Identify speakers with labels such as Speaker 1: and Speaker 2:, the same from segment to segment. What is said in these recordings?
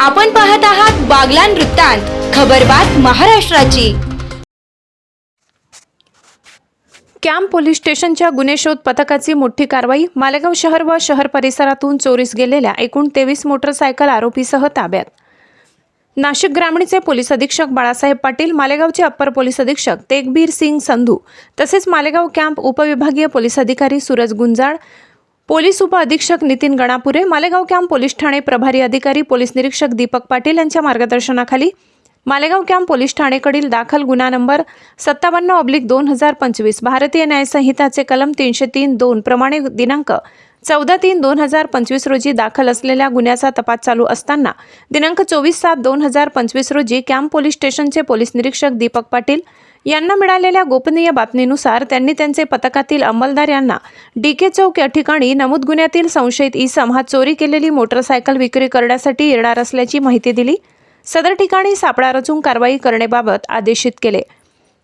Speaker 1: आपण पाहत आहात बागलान वृत्तांत खबरबात महाराष्ट्राची.
Speaker 2: कॅम्प पोलीस स्टेशनच्या गुन्हे शोध पथकाची मोठी कारवाई मालेगाव शहर व शहर परिसरातून चोरीस गेलेल्या एकूण तेवीस मोटरसायकल आरोपीसह ताब्यात. नाशिक ग्रामीणचे पोलीस अधीक्षक बाळासाहेब पाटील मालेगावचे अप्पर पोलीस अधीक्षक तेगबीर सिंग संधू तसेच मालेगाव कॅम्प उपविभागीय पोलीस अधिकारी सूरज गुंजाळ पोलीस उपअधीक्षक नितीन गणापुरे मालेगाव कॅम्प पोलीस ठाणे प्रभारी अधिकारी पोलीस निरीक्षक दीपक पाटील यांच्या मार्गदर्शनाखाली मालेगाव कॅम्प पोलीस ठाणेकडील दाखल गुन्हा नंबर सत्तावन्न ऑब्लिक दोन हजार पंचवीस भारतीय न्यायसंहिताचे कलम तीनशे तीन दोन प्रमाणे दिनांक चौदा तीन दोन हजार पंचवीस रोजी दाखल असलेल्या गुन्ह्याचा तपास चालू असताना दिनांक चोवीस सात दोन हजार पंचवीस रोजी कॅम्प पोलीस स्टेशनचे पोलीस निरीक्षक दीपक पाटील यांना मिळालेल्या गोपनीय बातमीनुसार त्यांनी त्यांचे पथकातील अंमलदार यांना डीके चौक या ठिकाणी नमूद गुन्ह्यातील संशयित इसम हा चोरी केलेली मोटरसायकल विक्री करण्यासाठी येणार असल्याची माहिती दिली. सदर ठिकाणी सापळा रचून कारवाई करण्याबाबत आदेशित केले.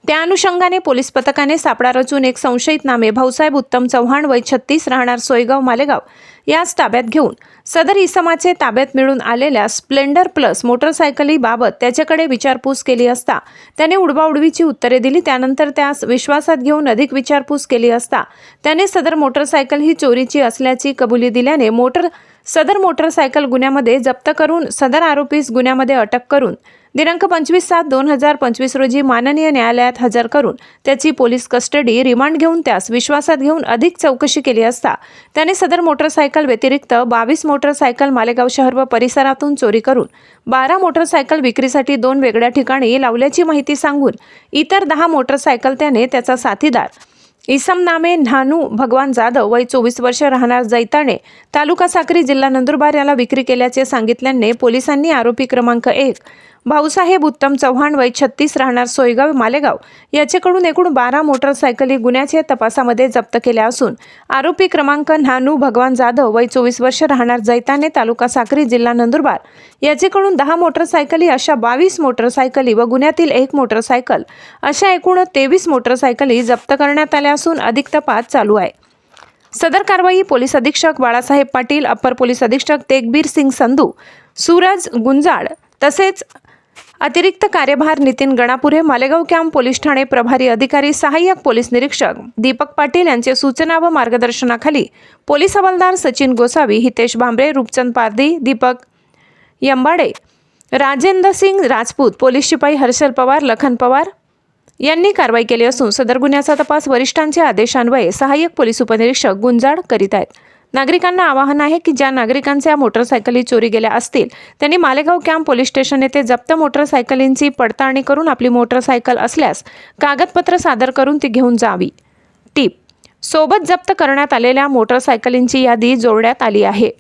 Speaker 2: त्या अनुषंगाने पोलीस पथकाने सापळा रचून एक संशयित नामे भाऊसाहेब उत्तम चव्हाण वय छत्तीस राहणार सोयगाव मालेगाव याच ताब्यात घेऊन सदर इसमाचे ताब्यात मिळून आलेल्या स्प्लेंडर प्लस मोटरसायकलीबाबत त्याच्याकडे विचारपूस केली असता त्याने उडबाउडवीची उत्तरे दिली. त्यानंतर त्यास विश्वासात घेऊन अधिक विचारपूस केली असता त्याने सदर मोटरसायकल ही चोरीची असल्याची कबुली दिल्याने मोटर सदर मोटरसायकल गुन्ह्यामध्ये जप्त करून सदर आरोपीस गुन्ह्यामध्ये अटक करून दिनांक पंचवीस सात दोन हजार पंचवीस रोजी माननीय न्यायालयात हजर करून त्याची पोलीस कस्टडी रिमांड घेऊन त्यास विश्वासात घेऊन अधिक चौकशी केली असता त्याने सदर मोटरसायकल व्यतिरिक्त बावीस मोटरसायकल मालेगाव शहर व परिसरातून चोरी करून बारा मोटरसायकल विक्रीसाठी दोन वेगळ्या ठिकाणी लावल्याची माहिती सांगून इतर दहा मोटरसायकल त्याने त्याचा साथीदार इसम नामे न्हानू भगवान जाधव वय चोवीस वर्ष राहणार जैताणे. तालुका साक्री जिल्हा नंदुरबार याला विक्री केल्याचे सांगितल्याने पोलिसांनी आरोपी क्रमांक एक भाऊसाहेब उत्तम चव्हाण वय छत्तीस राहणार सोयगाव मालेगाव याच्याकडून एकूण बारा मोटरसायकली गुन्ह्याच्या तपासामध्ये जप्त केल्या असून आरोपी क्रमांक न्हानू भगवान जाधव वय चोवीस वर्ष राहणार जैताने तालुका साक्री जिल्हा नंदुरबार. याचेकडून दहा मोटरसायकली अशा बावीस मोटरसायकली व गुन्ह्यातील एक मोटरसायकल अशा एकूण तेवीस मोटरसायकली जप्त करण्यात आल्या असून अधिक तपास चालू आहे. सदर कारवाई पोलीस अधीक्षक बाळासाहेब पाटील अप्पर पोलीस अधीक्षक तेगबीर सिंग संधू सूरज गुंजाड तसेच अतिरिक्त कार्यभार नितीन गणापुरे मालेगाव कॅम्प पोलीस ठाणे प्रभारी अधिकारी सहाय्यक पोलीस निरीक्षक दीपक पाटील यांचे सूचना व मार्गदर्शनाखाली पोलीस हवालदार सचिन गोसावी हितेश भांबरे रूपचंद पारदी दीपक यंबाडे राजेंद्र सिंग राजपूत पोलीस शिपाई हर्षल पवार लखन पवार यांनी कारवाई केली असून सदर गुन्ह्याचा तपास वरिष्ठांचे आदेशान्वये सहाय्यक पोलीस उपनिरीक्षक गुंजाड करीत आहेत. नागरिकांना आवाहन आहे की ज्या नागरिकांच्या मोटरसायकली चोरी गेल्या असतील त्यांनी मालेगाव कॅम्प पोलीस स्टेशन येथे जप्त मोटरसायकलींची पडताळणी करून आपली मोटरसायकल असल्यास कागदपत्र सादर करून ती घेऊन जावी. टीप सोबत जप्त करण्यात आलेल्या मोटरसायकलींची यादी जोडण्यात आली आहे.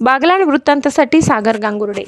Speaker 2: बागलाण वृत्तांतसाठी सागर गांगुर्डे.